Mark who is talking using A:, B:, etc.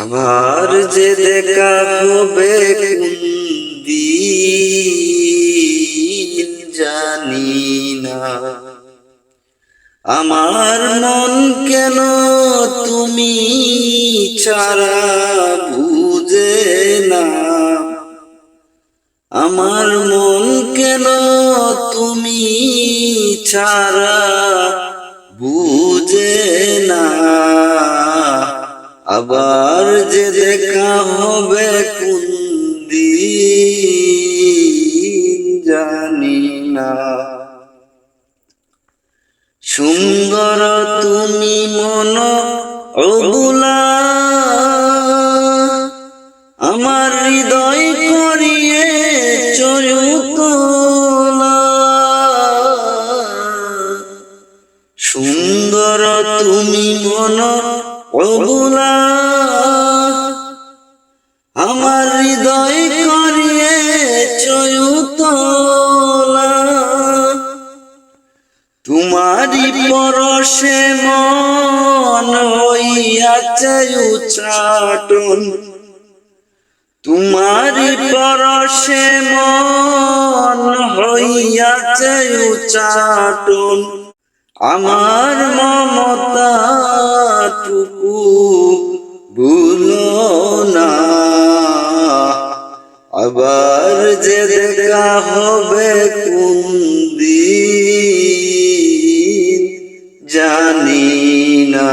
A: আমার যে দেখা হবে জানি না। আমার মন কেন তুমি ছাড়া বুঝে না? আমার মন কেন তুমি ছাড়া আবার যে দেখা হবে কোন দিন জানি না। সুন্দর তুমি মন অবুলা, আমার হৃদয় করিয়ে চয়ুতলা সুন্দর তুমি মন অবুলা আমার হৃদয় করিয়ে চয়ুতলা তোমারি পরশে মন হইয়াছে উচাটন তোমারি পরশে মন হইয়াছে উচাটন আমার মমতা টুকু ভুলো না আবার যে দেখা হবে কোন দিন জানি না।